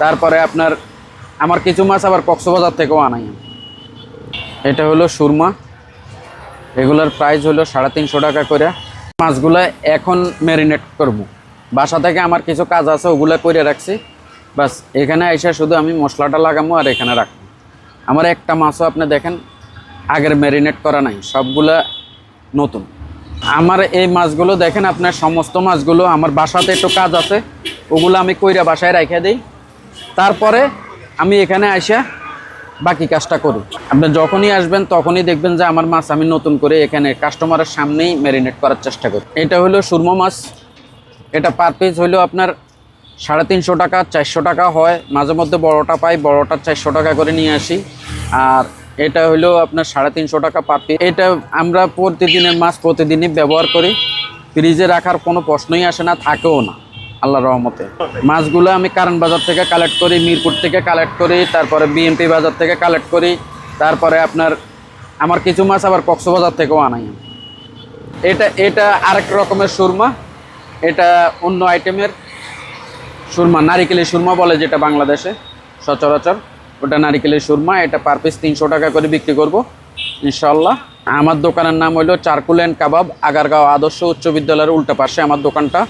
তারপরে আপনার, আমার কিছু মাছ আবার কক্সবাজার থেকেও আনাই এটা হলো সুরমা। এগুলোর প্রাইস হলো সাড়ে তিনশো টাকা করে। মাছগুলো এখন ম্যারিনেট করব। বাসা থেকে আমার কিছু কাজ আছে, ওগুলো করে রাখছি। বাস, এখানে এসে শুধু আমি মশলাটা লাগাবো আর এখানে রাখব। আমার একটা মাছও আপনি দেখেন, আগের ম্যারিনেট করা নাই, সবগুলা নতুন। আমার এই মাছগুলো দেখেন, আপনার সমস্ত মাছগুলো আমার বাসাতে একটু কাজ আছে, ওগুলো আমি কইরা বাসায় রেখে দিই। তারপরে আমি এখানে আসা বাকি কাজটা করি। আপনি যখনই আসবেন, তখনই দেখবেন যে আমার মাছ আমি নতুন করে এখানে কাস্টমারের সামনেই ম্যারিনেট করার চেষ্টা করি। এটা হলো সুরমো মাছ। এটা পার পিস হলো আপনার সাড়ে তিনশো টাকা, চারশো টাকা হয়। মাঝে মধ্যে বড়টা পাই, বড়টা চারশো টাকা করে নিয়ে আসি। আর এটা হলো আপনার সাড়ে তিনশো টাকা পার পিস এটা আমরা প্রতিদিনের মাছ প্রতিদিনই ব্যবহার করি। ফ্রিজে রাখার কোনো প্রশ্নই আসে না, থাকেও না। আল্লাহ রহমতে। মাছগুলো আমি কারণ বাজার থেকে কালেক্ট করি, মিরপুর থেকে কালেক্ট করি, তারপরে বিএমপি বাজার থেকে কালেক্ট করি, তারপরে আপনার, আমার কিছু মাছ আবার কক্সবাজার থেকেও আনাই এটা এটা আরেক রকমের সুরমা, এটা অন্য আইটেমের সুরমা, নারিকেলের সুরমা বলে যেটা বাংলাদেশে, সচরাচর। ওটা নারিকেলের সুরমা, এটা পার পিস তিনশো টাকা করে বিক্রি করব ইনশাল্লাহ আমার দোকানের নাম হলো চারকুল অ্যান্ড কাবাব, আগারগাঁও আদর্শ উচ্চ বিদ্যালয়ের উল্টা পাশে আমার দোকানটা।